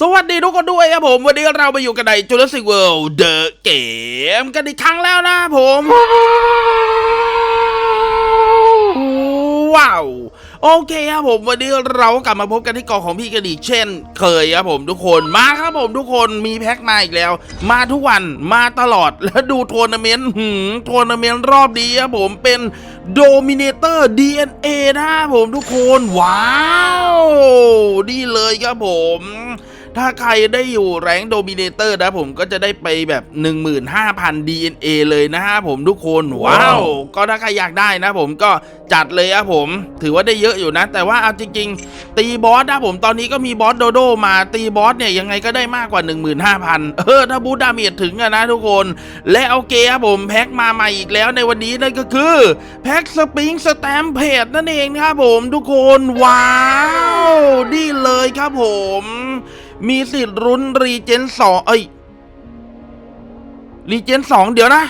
สวัสดีทุกคนด้วยครับผม วันนี้เรามาอยู่กันใน Jurassic World The Game กันอีกครั้งแล้วนะผม ว้าว โอเคครับผม วันนี้เรากลับมาพบกันที่กาะของพี่กันอีกเช่น เคยครับผมทุกคนมาครับผมทุกคนมีแพ็คมาอีกแล้ว มาทุกวันมาตลอดแล้วดูทัวร์นาเมนต์หืมทัวร์นาเมนต์รอบนี้ครับผมเป็น Dominator DNA นะครับผมทุกคน ว้าวนี่เลยครับผม ถ้าใครได้อยู่แรงโดมิเนเตอร์นะผมก็จะได้ไปแบบ 15,000 DNA เลยนะฮะผมทุกคน ว้าว ก็ถ้าใครอยากได้นะผมก็จัดเลยครับผม ถือว่าได้เยอะอยู่นะ แต่ว่าเอาจริง ๆ ตีบอสนะผมตอนนี้ก็มีบอสโดโดมาตีบอสเนี่ยยังไงก็ได้มากกว่า 15,000 เออ ถ้าบูทดาเมจถึงอะนะทุกคน และโอเคครับผมแพ็คมาใหม่อีกแล้วในวันนี้นั่นก็คือแพ็คสปริงสแตมเพจนั่นเองนะครับผมทุกคน ว้าว นี่เลยครับผม มีสิทธิ์รุนรีเจนสองเอ้ยรีเจนสองเดี๋ยวนะ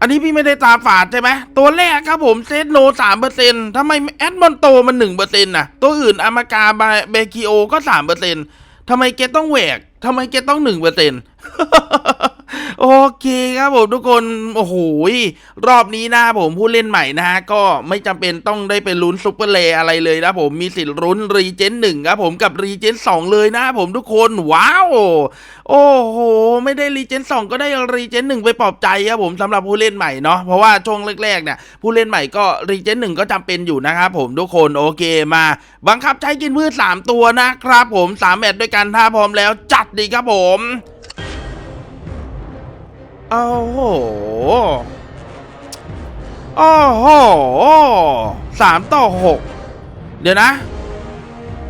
อันนี้พี่ไม่ได้ตาฝาดใช่ไหมตัวแรกครับผมเซตโนสามเปอร์เซ็นทำไมแอดมอนโตมันหนึ่งเปอร์เซ็นต์น่ะตัวอื่นอามากาเบคิโอก็สามเปอร์เซ็นทำไมแกต้องแหวกทำไมแกต้องหนึ่งเปอร์เซ็นต์ โอเคครับผมทุกคนโอ้โหรอบนี้นะผมผู้เล่นใหม่นะฮะก็ไม่จำเป็นต้องได้ไปลุ้นซุปเปอร์เลอะไรเลยนะผมมีสิทธิ์ลุ้นรีเจนหนึ่งครับผมกับรีเจนสองเลยนะผมทุกคนว้าวโอ้โห ไม่ได้รีเจนสองก็ได้รีเจนหนึ่งไปปลอบใจครับผมสำหรับผู้เล่นใหม่เนาะเพราะว่าช่วงแรกๆเนี่ยผู้เล่นใหม่ก็รีเจนหนึ่งก็จำเป็นอยู่นะครับผมทุกคนโอเคมาบังคับใช้กินพืชสามตัวนะครับผมสามแมตช์ด้วยกันถ้าพร้อมแล้วจัดดีครับผม โอ้โหโอ้โหสามต่อหกเดี๋ยวนะ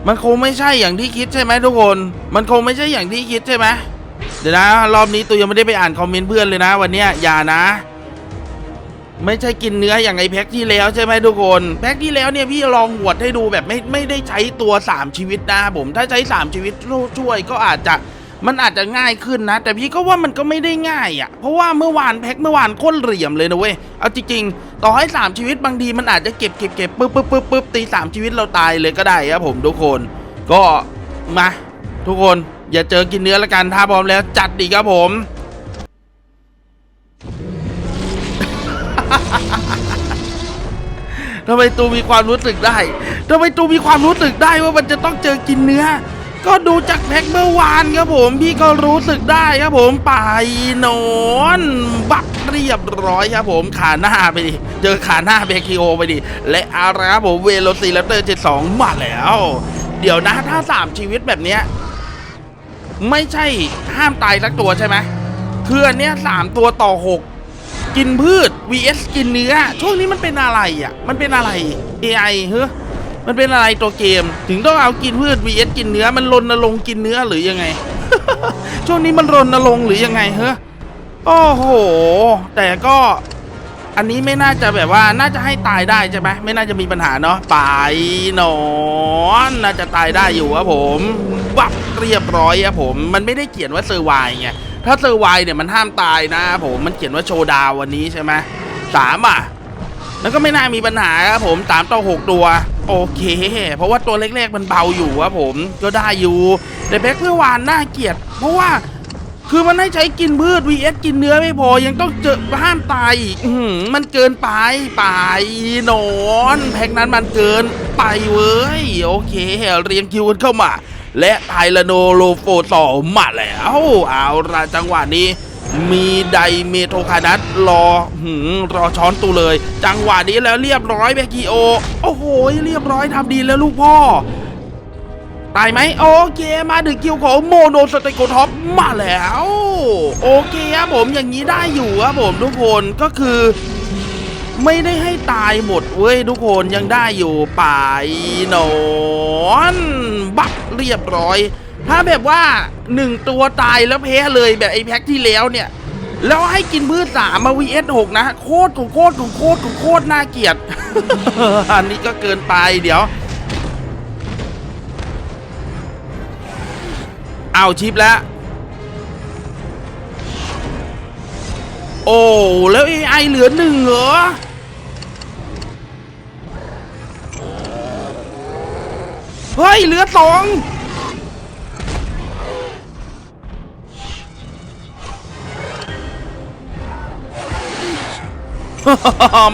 มันคงไม่ใช่อย่างที่คิดใช่ไหมทุกคน มันคงไม่ใช่อย่างที่คิดใช่ไหมเดี๋ยวนะ รอบนี้ตัวยังไม่ได้ไปอ่านคอมเมนต์เพื่อนเลยนะ วันนี้อย่านะ ไม่ใช่กินเนื้ออย่างไอแพ็คที่แล้วใช่ไหมทุกคน แพ็คที่แล้วเนี่ยพี่ลองหวดให้ดูแบบไม่ไม่ได้ใช้ตัว 3 ชีวิตนะผม ถ้าใช้ 3 ชีวิตช่วยก็อาจจะ มันอาจจะง่ายขึ้นนะ แต่พี่ก็ว่ามันก็ไม่ได้ง่ายอะ่ะ เพราะว่าเมื่อวานแพ็คเมื่อวานโค้นเหลี่ยมเลยนะเว้ย เอาจริงๆ ต่อให้3ชีวิตบางทีมันอาจจะเก็บเก็บเก็บปึ๊บปึ๊บปึ๊บปึ๊บตีสามชีวิตเราตายเลยก็ได้ครับผมทุกคน ก็มาทุกคนอย่าเจอกินเนื้อละกันถ้าพร้อมแล้วจัดดีครับผม ทำไมตูมีความรู้สึกได้ทำไมตูมีความรู้สึกได้ว่ามันจะต้องเจอกินเนื้อ ก็ดูจากแพ็คเมื่อวานครับผม พี่ก็รู้สึกได้ครับผมไปนอนบักเรียบร้อยครับผมขาหน้าไปดิเจอขาหน้าเบคิโอไปดิและอาระครับผมเวโรซีแรปเตอร์72มาแล้ว เดี๋ยวนะถ้า3ชีวิตแบบเนี้ยไม่ใช่ห้ามตายสักตัวใช่ไหมคืออันเนี้ยสามตัวต่อหกกินพืช vs กินเนื้อ ช่วงนี้มันเป็นอะไรอะ มันเป็นอะไร AI เฮ้ย มันเป็นอะไรตัวเกม ถึงต้องเอากินพืช vs กินเนื้อมันรณรงค์กินเนื้อหรือยังไง ช่วงนี้มันรณรงค์หรือยังไงเฮ้ยโอ้โห แต่ก็อันนี้ไม่น่าจะแบบว่าน่าจะให้ตายได้ใช่ไหมไม่น่าจะมีปัญหาเนาะไปหนอนน่าจะตายได้อยู่ครับผมวับเรียบร้อยครับผมมันไม่ได้เขียนว่าเซอร์ไวไงถ้าเซอร์ไวเนี่ยมันห้ามตายนะผมมันเขียนว่าโชว์ดาววันนี้ใช่ไหมสามอะ แล้วก็ไม่น่ามีปัญหาครับผมสามต่อหกตัว โอเค เพราะว่าตัวเล็กๆมันเบาอยู่ครับผมก็ได้อยู่แต่แบ็คเพื่อวานน่าเกลียด เพราะว่าคือมันให้ใช้กินพืช vs กินเนื้อไม่พอ ยังต้องเจอห้ามตายอีกมันเกินไปไปนอนแพ็กนั้นมันเกินไปเว้ย โอเคเรียงคิวกันเข้ามา และไทลโนโลโฟสอมาแล้ว เอาละจังหวะนี้ มีไดเมโทคานัสรอหืมรอช้อนตูเลย จังหวะนี้แล้วเรียบร้อยเบกิโอ โอ้โห เรียบร้อยทำดีแล้วลูกพ่อตายไหมโอเคมาถึงคิวของโมโนสเตโกท็อปมาแล้ว โอเคครับผมอย่างนี้ได้อยู่ครับผมทุกคนก็คือ ไม่ได้ให้ตายหมดเว้ยทุกคนยังได้อยู่ไปหนอน บักเรียบร้อย ถ้าแบบว่าหนึ่งตัวตายแล้วแพ้เลยแบบไอ้แพ็คที่แล้วเนี่ย แล้วให้กินพืชสามมา vs หกนะ โคตรของโคตรของโคตรของโคตรน่าเกลียด อันนี้ก็เกินไปเดี๋ยว เอาชิปแล้ว โอ้แล้ว AI เหลือหนึ่งเหรอเฮ้ยเหลือสอง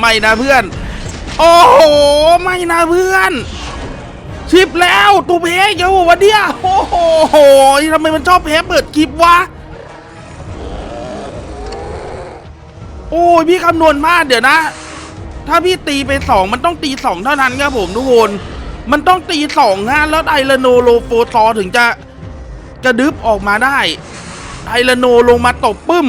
ไม่นะเพื่อน โอ้โห ไม่นะเพื่อน ชิปแล้วตูเพย์เยอะวะเนี่ยโอ้โหทำไมมันชอบเพย์เปิดคลิปวะ โอ้ยพี่คำนวณมากเดี๋ยวนะ ถ้าพี่ตีไปสองมันต้องตีสองเท่านั้นครับผมทุกคน มันต้องตีสองฮะแล้วไดลโนโลโฟซอถึงจะกระดึบออกมาได้ไดลโนลงมาตบปึ้ม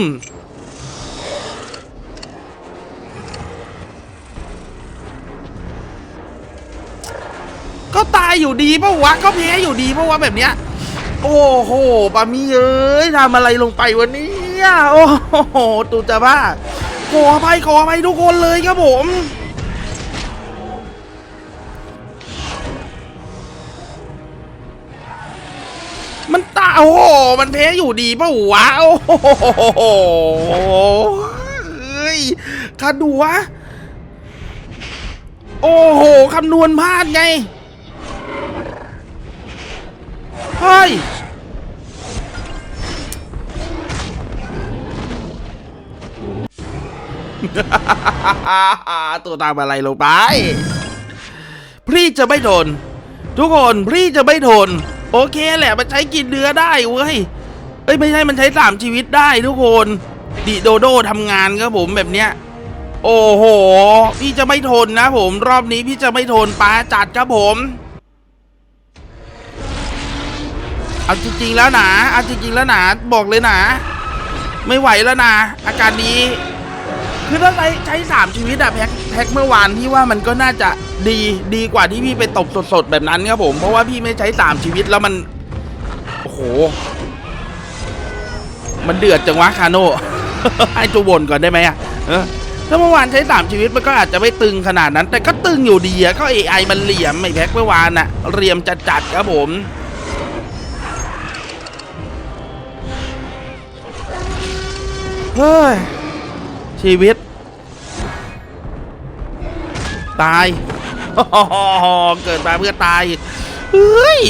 อยู่ดีปะวะก็แพ้อยู่ดีปะวะแบบเนี้ย โอ้โหปามีเอ้ยทำอะไรลงไปวันนี้โอ้โหตูจะบ้าขออภัยขออภัยทุกคนเลยครับผมมันตาโอ้โห มันแพ้อยู่ดีปะวะ โอ้โหเอ้ยคาดูวะ โอ้โห คำนวณพลาดไง เฮ้ยตัวตามอะไรลงไป พี่จะไม่โดน ทุกคนพี่จะไม่โดน โอเคแหละมันใช้กินเนื้อได้เว้ย เอ้ยไม่ใช่มันใช้สามชีวิตได้ทุกคนดิโดโดทำงานครับผมแบบเนี้ย โอ้โห พี่จะไม่ทนนะผม รอบนี้พี่จะไม่ทนป้าจัดครับผม เอาจริง ๆ แล้วนะเอาจริง ๆ แล้วนะบอกเลยนะ ไม่ไหวแล้วนะอาการนี้ คือถ้าใช้ใช้สามชีวิตอะแพ็คแพ็คเมื่อวานพี่ว่ามันก็น่าจะดีดีกว่าที่พี่ไปตบสดๆแบบนั้นครับผม เพราะว่าพี่ไม่ใช้สามชีวิตแล้วมันโอ้โห มันเดือดจังวะคาโน่ให้ตัวบนก่อนได้ไหมอะเออถ้าเมื่อวานใช้สามชีวิตมันก็อาจจะไม่ตึงขนาดนั้น แต่ก็ตึงอยู่ดีอะก็ AI มันเหลี่ยมไม่แพ็คเมื่อวานอะเหลี่ยมจัดๆครับผม ฮ้ย ชีวิต ตายเกิดมาเพื่อตายเฮ้ย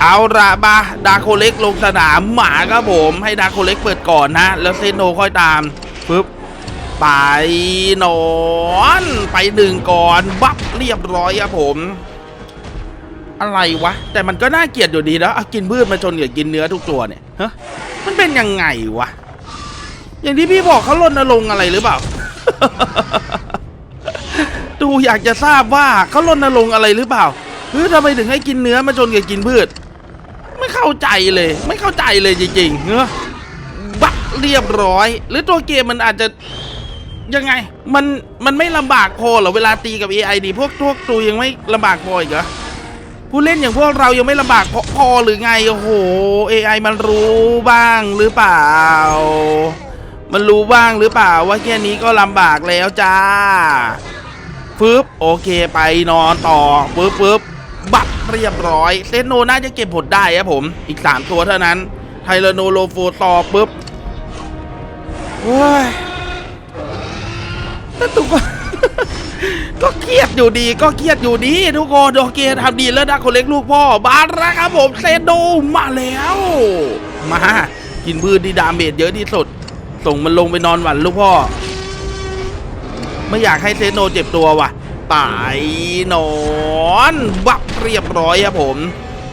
เอาละมาดาโคเล็กลงสนามหมาครับผม ให้ดาโคเล็กเปิดก่อนนะ แล้วเซโนค่อยตามปึ๊บไปนอน ไปหนึ่งก่อน บับเรียบร้อยครับผม อะไรวะ แต่มันก็น่าเกลียดอยู่ดีนะเอากินพืชมาชนกับกินเนื้อทุกตัวเนี่ยฮะมันเป็นยังไงวะ อย่างที่พี่บอกเขาลดนลงอะไรหรือเปล่า ดูอยากจะทราบว่าเขาลดนลงอะไรหรือเปล่าเฮ้ยทำไมถึงให้กินเนื้อมาชนกับกินพืช ไม่เข้าใจเลย ไม่เข้าใจเลยจริงๆเนอะบักเรียบร้อย หรือตัวเกมมันอาจจะยังไง มัน มันไม่ลำบากพอเหรอ เวลาตีกับ AI ดี พวกพวกตัวยังไม่ลำบากพออีกเหรอ ผู้เล่นอย่างพวกเรายังไม่ลำบากพอพอหรือไงโอ้โห AI มันรู้บ้างหรือเปล่า มันรู้บ้างหรือเปล่าว่าแค่นี้ก็ลำบากแล้วจ้าฟึบโอเคไปนอนต่อฟึบฟึบบัตรเรียบร้อยเซนโนน่าจะเก็บผลได้ครับผม อีก 3 ตัวเท่านั้น ไทเลโนโลโฟต่อปุ๊บโอ้ยต่ตุก ก็เครียดอยู่ดีก็เครียดอยู่ดีทุกคนโอเคทำดีแล้วนะคนเล็กลูกพ่อบาระครับผมเซโดมาแล้ว มา กินพืชที่ดาเมจเยอะที่สุด ส่งมันลงไปนอนหวันลูกพ่อ ไม่อยากให้เซโนเจ็บตัวว่ะตายนอนบักเรียบร้อยครับผม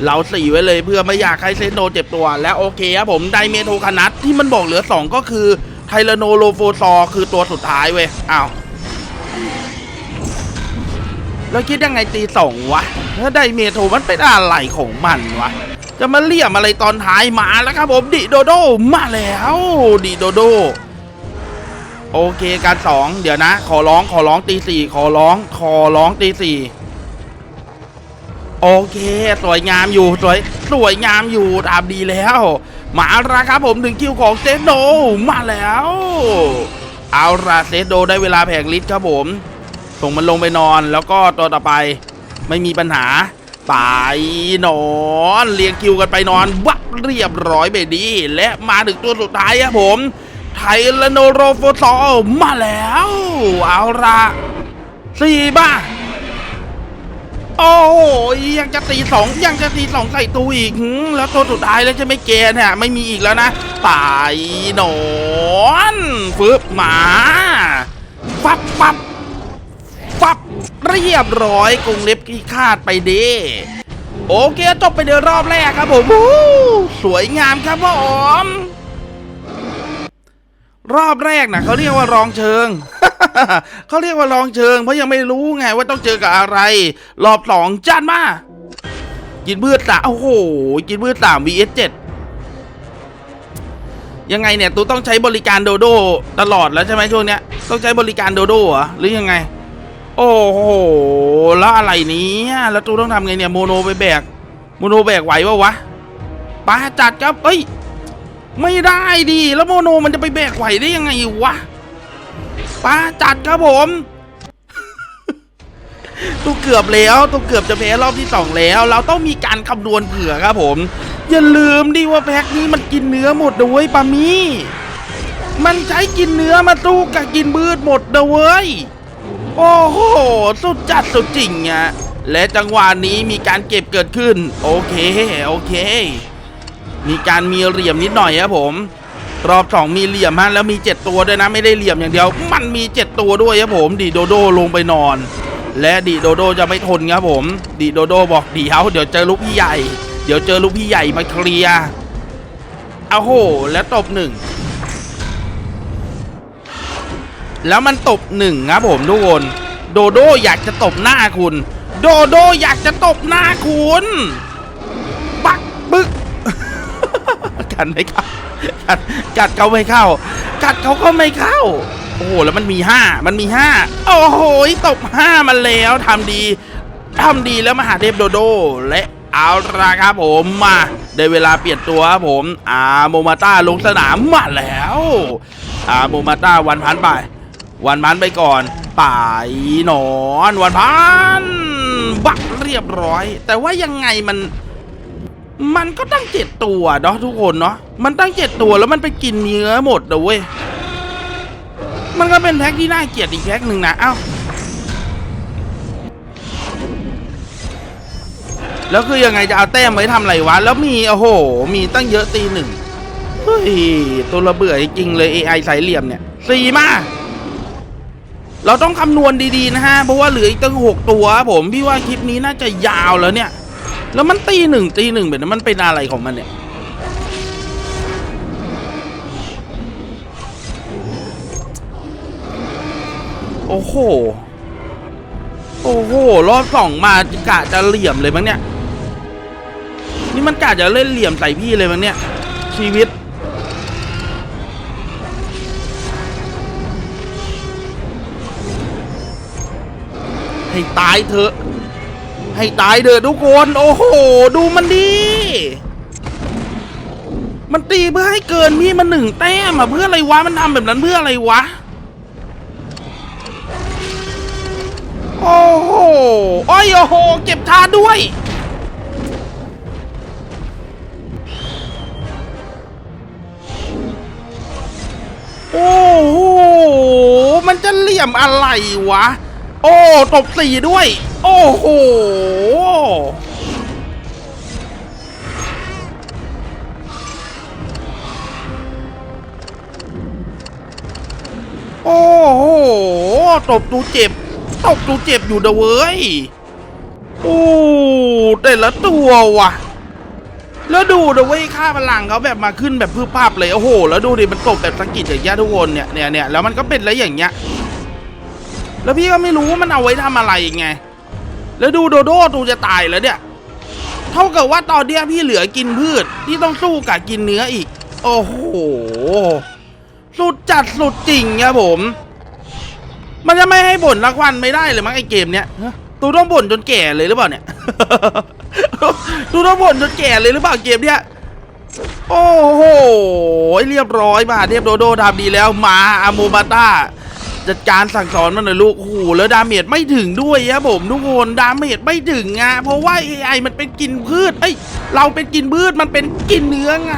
เราสี่ไว้เลยเพื่อไม่อยากให้เซโนเจ็บตัว แล้วโอเคครับผมไดเมโทคานัทที่มันบอกเหลือ 2 ก็คือไทเลโนโลโฟซอคือตัวสุดท้ายเว้ยอ้าว แล้วคิดยังไงตีสองวะถ้าไดเมโทมันเป็นอะไรของมันวะ จะมาเลี่ยมอะไรตอนท้ายมาแล้วครับผมดิโดโดมาแล้วดิโดโด โอเคการสองเดี๋ยวนะ ขอร้องขอร้องตีสี่ขอร้อง ขอร้องตีสี่โอเค สวยงามอยู่สวยสวยงามอยู่ตามดีแล้ว มาละครับผมถึงคิวของเซโดมาแล้ว เอาละเซโดได้เวลาแผงลิตครับผม ส่งมันลงไปนอนแล้วก็ตัวต่อไปไม่มีปัญหาไปนอนเรียงคิวกันไปนอนวับเรียบร้อยไปดี และมาถึงตัวสุดท้ายครับผม ไทลโนโรโฟซอลมาแล้ว เอาละสี่บ้าโอ้โหยังจะตีสองยังจะตีสองใส่ตูอีก แล้วตัวสุดท้ายแล้วใช่ไหมเกณฑ์เนี่ยไม่มีอีกแล้วนะตายหนอนฟึบหมาฟับฟับฟับ เรียบร้อยกรงเล็บขี้คาดไปด้โอเคจบไปในรอบแรกครับผมสวยงามครับผมรอบแรกนะเขาเรียกว่ารองเชิงเขาเรียกว่ารองเชิง เพราะยังไม่รู้ไงว่าต้องเจอกับอะไร รอบสองจัดมากินพืชสามโอ้โหกินพืชสาม vs เจ็ดยังไงเนี่ยตูต้องใช้บริการโดโดตลอดแล้วใช่ไหมช่วงเนี้ยต้องใช้บริการโดโดเหรอหรือยังไง โอ้โห แล้วอะไรเนี้แล้วตูต้องทำไงเนี่ยโมโนไปแบก โมโนแบกไหวปะวะป้าจัดครับ เอ้ย ไม่ได้ดิ แล้วโมโนมันจะไปแบกไหวได้ยังไงวะป้าจัดครับผมตูเกือบแล้วตูเกือบจะแพ้รอบที่สองแล้ว เราต้องมีการคำนวณเผื่อครับผม อย่าลืมดิว่าแพ็คนี้มันกินเนื้อหมดนะเว้ยปามี่มันใช้กินเนื้อมาสู้กับกินบืดหมดนะเว้ย โอ้โห สุดจัดสุดจริงอะและจังหวะนี้มีการเก็บเกิดขึ้น โอเค โอเค มีการมีเหลี่ยมนิดหน่อยครับผม รอบสองมีเหลี่ยมฮะแล้วมีเจ็ดตัวด้วยนะไม่ได้เหลี่ยมอย่างเดียว มันมีเจ็ดตัวด้วยครับผม ดีโดโดลงไปนอน และดีโดโดจะไม่ทนครับผม ดีโดโดบอกเดี๋ยวเดี๋ยวเจอลูกพี่ใหญ่ เดี๋ยวเจอลูกพี่ใหญ่มาเคลียร์เอาโห แล้วตบหนึ่ง แล้วมันตบหนึ่งครับผมทุกคน โดโดอยากจะตบหน้าคุณ โดโดอยากจะตบหน้าคุณปักบึก กัดไม่เข้ากัดกัดเขาไม่เข้า กัดเขาก็ไม่เข้า โอ้โหแล้วมันมีห้ามันมีห้าโอ้โหตบห้ามันแล้วทำดีทำดีแล้วมหาเทพโดโดและเอาละครับผมมาได้เวลาเปลี่ยนตัวครับผมอาโมมาต้าลงสนามมาแล้วอาโมมาต้าวันพันไป วันพันไปก่อนป่ายหนอนวันพันบักเรียบร้อย แต่ว่ายังไงมัน มันก็ตั้งเจ็ดตัวเนาะทุกคนเนาะมันตั้งเจ็ดตัวแล้วมันไปกินเนื้อหมดเลยเว้ยมันก็เป็นแพ็คที่น่าเกลียดอีกแพ็คหนึ่งนะเอ้าแล้วคือยังไงจะเอาแต้มไว้ทำอะไรวะ แล้วมีโอ้โห มีตั้งเยอะตีหนึ่งเฮ้ยตัวระเบื่อจริงเลย AI สายเหลี่ยมเนี่ยสี่มา เราต้องคำนวณดีๆนะฮะ เพราะว่าเหลืออีกตั้งหกตัวครับผมพี่ว่าคลิปนี้น่าจะยาวแล้วเนี่ย แล้วมันตีหนึ่งตีหนึ่งแบบนั้นมันเป็นอะไรของมันเนี่ยโอ้โห โอ้โห รอบสองมากะจะเหลี่ยมเลยมั้งเนี่ย นี่มันกะจะเล่นเหลี่ยมใส่พี่เลยมั้งเนี่ย ชีวิต ให้ตายเถอะ ให้ตายเถอะทุกคน โอ้โห ดูมันดี มันตีเพื่อให้เกินพี่มันหนึ่งแต้มอะเพื่ออะไรวะ มันทำแบบนั้นเพื่ออะไรวะ โอ้โห โอ้ยโอ้โห เก็บทาด้วยโอ้โห มันจะเหลี่ยมอะไรวะ โอ้ตบสี่ด้วย โอ้โหโอ้โหตบตูเจ็บตบตูเจ็บอยู่เด้อเว้ยโอ้แต่ละตัวว่ะ แล้วดูเด้อเว้ยค่าพลังเขาแบบมาขึ้นแบบพืบภาพเลยโอ้โห แล้วดูดิมันตบแบบสะกิดอย่างเงี้ยทุกคนเนี่ยเนี่ยเนี่ยแล้วมันก็เป็นแล้วอย่างเงี้ย แล้วพี่ก็ไม่รู้ว่ามันเอาไว้ทำอะไรไง แล้วดูโดโดตูจะตายแล้วเนี่ย เท่ากับว่าตอนเนี้ยพี่เหลือกินพืชที่ต้องสู้กับกินเนื้ออีก โอ้โห สุดจัดสุดจริงครับผม มันจะไม่ให้บ่นรางวัลไม่ได้เลยมั้งไอเกมเนี้ยตูต้องบ่นจนแก่เลยหรือเปล่าเนี่ยตูต้องบ่นจนแก่เลยหรือเปล่าเกมเนี้ยโอ้โห เรียบร้อยมาเทพโดโดทำดีแล้วมาอาโมมาต้า จัดการสั่งสอนมันหน่อยลูกโอ้โหแล้วดาเมจไม่ถึงด้วยครับผมทุกคนดาเมจไม่ถึงอะเพราะว่า AI มันเป็นกินพืชเอ้ยเราเป็นกินพืชมันเป็นกินเนื้อไง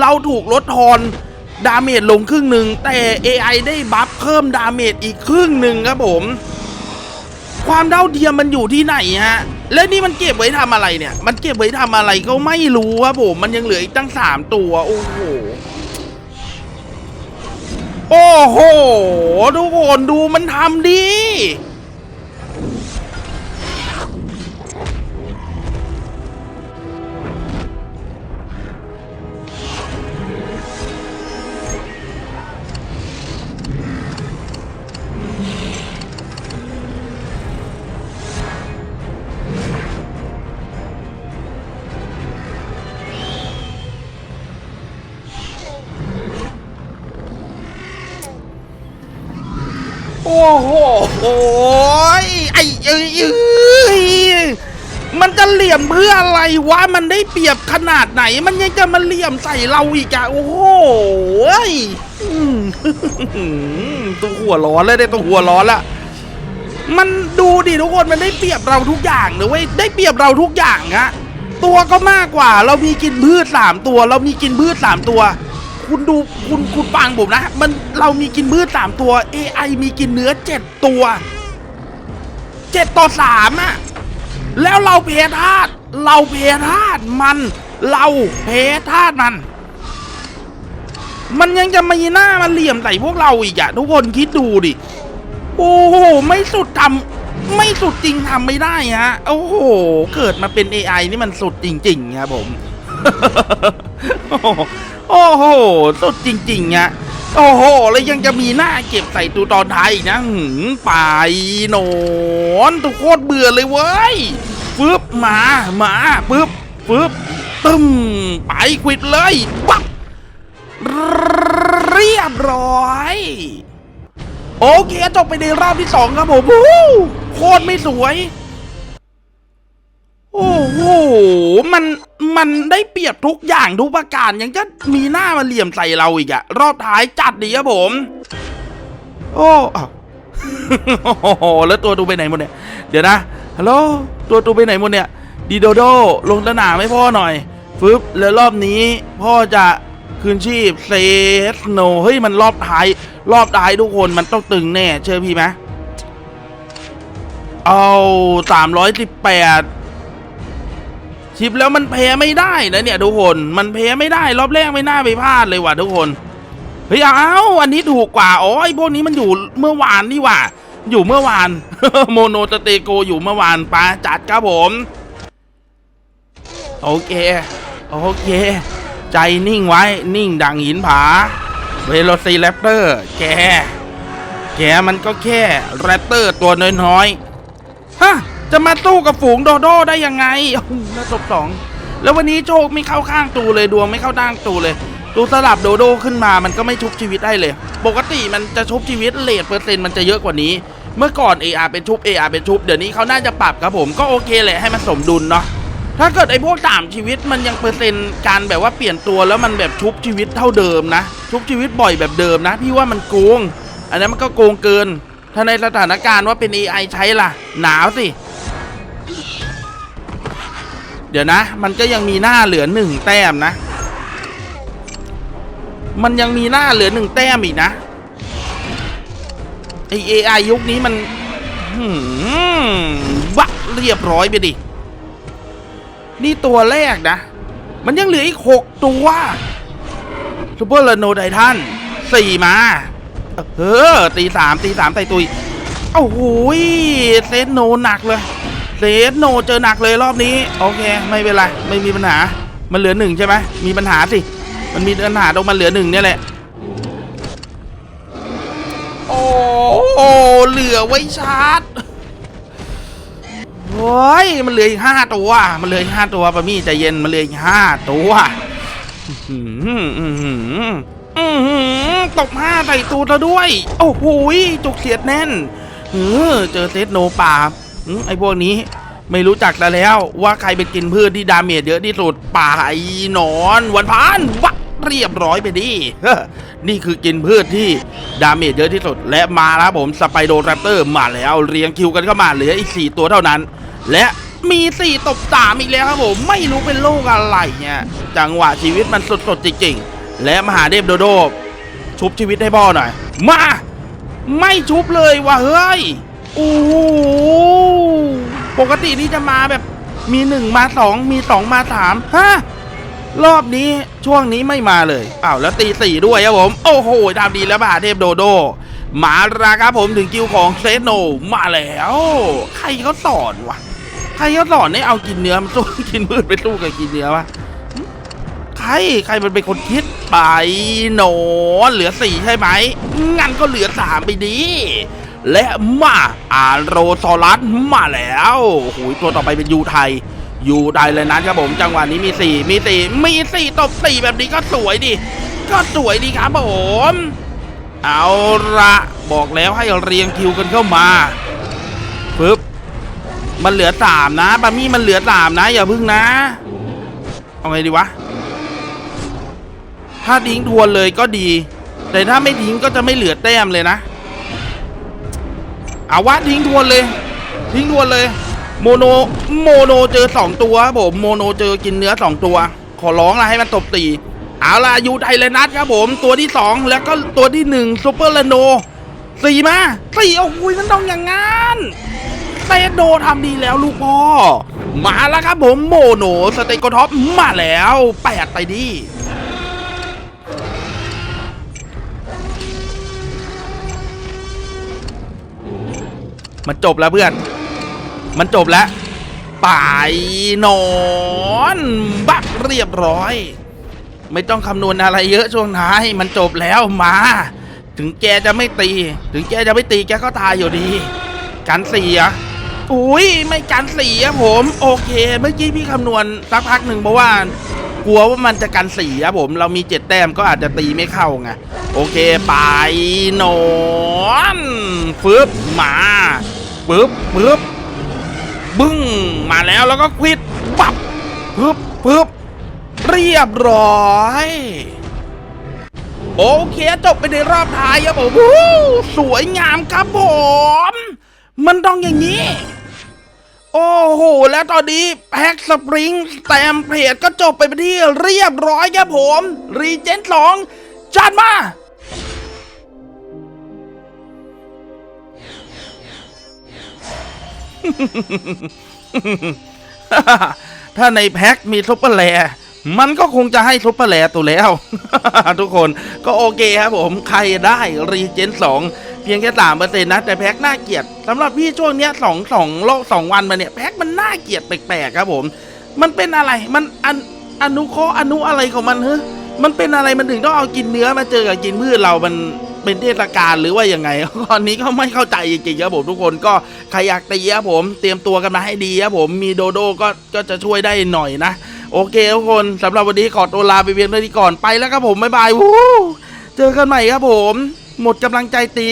เราถูกลดทอนดาเมจลงครึ่งหนึ่งแต่ AI ได้บัฟเพิ่มดาเมจอีกครึ่งหนึ่งครับผม ความเท่าเทียมมันอยู่ที่ไหนฮะและนี่มันเก็บไว้ทำอะไรเนี่ย มันเก็บไว้ทำอะไรก็ไม่รู้ครับผม มันยังเหลืออีกตั้งสามตัว โอ้โห โอ้โห ทุกคนดูมันทำดี โอ้โหโอ้ยไอ้เอ้ยเอ้ยมันจะเหลี่ยมเพื่ออะไรวะ มันได้เปรียบขนาดไหน มันยังจะมาเหลี่ยมใส่เราอีกอะโอ้โหยอืมตัวหัวร้อนเลยเนี่ยตัวหัวร้อนละมันดูดิทุกคนมันได้เปรียบเราทุกอย่างเลยเว้ยได้เปรียบเราทุกอย่างอะตัวก็มากกว่า เรามีกินพืชสามตัว เรามีกินพืชสามตัว คุณดูคุณคุณฟังผมนะ มันเรามีกินพืชสามตัว AI มีกินเนื้อเจ็ดตัวเจ็ดต่อสามอะแล้วเราเพธาตเราเพธาตมัน เราเพธาตมัน มันยังจะมีหน้ามาเหลี่ยมใส่พวกเราอีกอะทุกคนคิดดูดิ โอ้โห ไม่สุดทำไม่สุดจริงทำไม่ได้ฮะ โอ้โห เกิดมาเป็น AI นี่มันสุดจริง ๆ ครับผม โอ้โหสุดจริงๆอะโอ้โห แล้วยังจะมีหน้าเก็บใส่ตูตอนท้ายอีกนะหืมไปหนอนตุกโคตรเบื่อเลยเว้ยฟึบมามาปึ๊บฟึบตึมไปควิดเลยปั๊บเรียบร้อย โอเคจบไปในรอบที่สองครับผมโหโคตรไม่สวย โอ้โห มัน มันได้เปรียบทุกอย่างทุกประการ ยังจะมีหน้ามาเหลี่ยมใส่เราอีกอะรอบท้ายจัดดีครับผม โอ้โอ้โห แล้วตัวตูไปไหนหมดเนี่ย เดี๋ยวนะ ฮัลโหล ตัวตูไปไหนหมดเนี่ย ดีโดโด ลงสนามให้พ่อหน่อย ฟึบ แล้วรอบนี้พ่อจะคืนชีพเซสโน เฮ้ย มันรอบท้าย รอบท้ายทุกคน มันต้องตึงแน่ เชื่อพี่ไหมเอาสามร้อยสิบแปด ชิปแล้วมันแพ้ไม่ได้นะเนี่ยทุกคน มันแพ้ไม่ได้รอบแรกไม่น่าไปพลาดเลยว่ะทุกคน เฮ้ยเอาอันนี้ถูกกว่าอ๋อไอพวกนี้มันอยู่เมื่อวานนี่ว่าอยู่เมื่อวาน โมโนสเตโกอยู่เมื่อวานปาจัดครับผม โอเค โอเค ใจนิ่งไว้นิ่งดังหินผา เวโรซีแรปเตอร์ แก แกมันก็แค่แรปเตอร์ตัวน้อยๆฮะ จะมาสู้กับฝูงโดโดได้ยังไงโอ้โหน่าจบสองแล้ววันนี้โชคไม่เข้าข้างตูเลยดวงไม่เข้าด้างตูเลย ตูสลับโดโดขึ้นมามันก็ไม่ชุบชีวิตได้เลย ปกติมันจะชุบชีวิตเลทเปอร์เซ็นต์มันจะเยอะกว่านี้ เมื่อก่อน AR เป็นชุบ AR เป็นชุบ เดี๋ยวนี้เขาน่าจะปรับครับผมก็โอเคแหละให้มันสมดุลเนาะถ้าเกิดไอ้พวกสามชีวิตมันยังเปอร์เซ็นต์การแบบว่าเปลี่ยนตัวแล้วมันแบบชุบชีวิตเท่าเดิมนะ ชุบชีวิตบ่อยแบบเดิมนะ พี่ว่ามันโกง อันนั้นมันก็โกงเกิน ถ้าในสถานการณ์ว่าเป็น AI ใช้ล่ะ หนาวสิ เดี๋ยวนะ มันก็ยังมีหน้าเหลือหนึ่งแต้มนะ มันยังมีหน้าเหลือหนึ่งแต้มอีกนะไอ AI ยุคนี้มันวะเรียบร้อยไปดิ นี่ตัวแรกนะ มันยังเหลืออีกหกตัวซูเปอร์เลโนไททันสี่มา เออตีสามตีสามใส่ตุย โอ้โหยเซตโนหนักเลย เซตโนเจอหนักเลยรอบนี้ โอเค ไม่เป็นไร ไม่มีปัญหา มันเหลือหนึ่งใช่ไหมมีปัญหาสิ มันมีปัญหาตรงมันเหลือหนึ่งเนี่ยแหละ โอ้โหเหลือไว้ชาร์จโอ้ยมันเหลืออีกห้าตัว มันเหลืออีกห้าตัวปะมี่ใจเย็น มันเหลืออีกห้าตัวอื้อหืออื้อหืออื้อหือตบห้าใส่ตัวเราด้วย โอ้โหจุกเสียดแน่นเออเจอเซตโนป่าม ไอ้พวกนี้ไม่รู้จักแต่แล้ว ว่าใครเป็นกินพืชที่ดาเมจเยอะที่สุดป่าไอ้หนอนวันพานวัดเรียบร้อยไปดินี่คือกินพืชที่ดาเมจเยอะที่สุด และมาแล้วผมสไปโดแรปเตอร์มาแล้วเรียงคิวกันเข้ามาเหลืออีกสี่ตัวเท่านั้น และมีสี่ตบสามอีกแล้วครับผมไม่รู้เป็นโรคอะไรเนี่ยจังหวะชีวิตมันสดๆจริงๆ และมหาเทพโดโดชุบชีวิตให้พ่อหน่อย มา ไม่ชุบเลยว่ะเฮ้ย โอ้โหปกตินี่จะมาแบบมีหนึ่งมาสองมีสองมาสามฮะรอบนี้ช่วงนี้ไม่มาเลยอ้าวแล้วตีสี่ด้วยครับผม โอ้โหทำดีแล้วบาเทพโดโดมาราครับผมถึงคิวของเซโนมาแล้ว ใครเขาสอนวะใครเขาสอนให้เอากินเนื้อมันสู้กินพืชไปสู้กับกินเนื้อวะใครใครมันเป็นคนคิดไปโหนอนเหลือสี่ใช่ไหมงั้นก็เหลือสามไปดี และมาอาโรซอรัสมาแล้วโอ้โหตัวต่อไปเป็นยูไทยยูไทยเลยนะครับผมจังหวะนี้มีสี่มีสี่มีสี่ตบสี่แบบนี้ก็สวยดิ ก็สวยดีครับผม เอาละบอกแล้วให้เรียงคิวกันเข้ามาปึ๊บมันเหลือสามนะบามี่มันเหลือสามนะ อย่าพึ่งนะ เอาไงดีวะ ถ้าทิ้งทวนเลยก็ดี แต่ถ้าไม่ทิ้งก็จะไม่เหลือแต้มเลยนะ เอาวะทิ้งทวนเลย ทิ้งทวนเลย โมโนโมโนเจอสองตัวผมโมโนเจอกินเนื้อสองตัว ขอร้องละให้มันตบตีเอาล่ะยูไทเลนัสครับผม ตัวที่สองแล้วก็ตัวที่หนึ่งซูเปอร์เลโนสี่มาสี่โอ้โหมันต้องอย่างงั้นเตโดทำดีแล้วลูกพ่อ มาแล้วครับผมโมโนสเตโกท็อปมาแล้วแปดไปดิ มันจบแล้วเพื่อน มันจบแล้วไปนอน บักเรียบร้อย ไม่ต้องคำนวณอะไรเยอะช่วงท้าย มันจบแล้วมา ถึงแกจะไม่ตี ถึงแกจะไม่ตีแกก็ตายอยู่ดี กันเสียอุ้ยไม่กันเสียผม โอเค เมื่อกี้พี่คำนวณสักพักหนึ่งเพราะว่ากลัวว่ามันจะกันเสียผม เรามีเจ็ดแต้มก็อาจจะตีไม่เข้าไงโอเคไปนอนฟึบมา ปึ๊บปึ๊บบึ้งมาแล้วแล้วก็ควิดปับปึ๊บปึ๊บเรียบร้อยโอเคจบไปในรอบท้ายครับผมสวยงามครับผม มันต้องอย่างนี้ โอ้โห แล้วตอนนี้แพ็กสปริงแตมเพจก็จบไปเป็นที่เรียบร้อยครับผม รีเจนสองจัดมา ถ้าในแพ็คมีซุปเปอร์แลมันก็คงจะให้ซุปเปอร์แลตัวแล้ว ทุกคนก็โอเคครับผมใครได้รีเจนสองเพียงแค่สามเปอร์เซ็นต์นะแต่แพ็คน่าเกลียดสำหรับพี่ช่วงเนี้ยสองสองโลสองวันมาเนี่ยแพ็คมันน่าเกลียดแปลกๆครับผม มันเป็นอะไรมันอันอนุเคราะห์อนุอะไรของมันเฮ้มันเป็นอะไรมันถึงต้องเอากินเนื้อมาเจอกับกินพืชเรามัน เป็นเทศกาลหรือว่ายังไง ตอนนี้ก็ไม่เข้าใจจริงๆครับผมทุกคนก็ใครอยากตีครับผมเตรียมตัวกันมาให้ดีครับผมมีโดโดก็ก็จะช่วยได้หน่อยนะ โอเคทุกคนสำหรับวันนี้ขอตัวลาไปเพียงเท่านี้ก่อนไปแล้วครับผมบ๊ายบายวู้เจอกันใหม่ครับผม หมดกำลังใจตี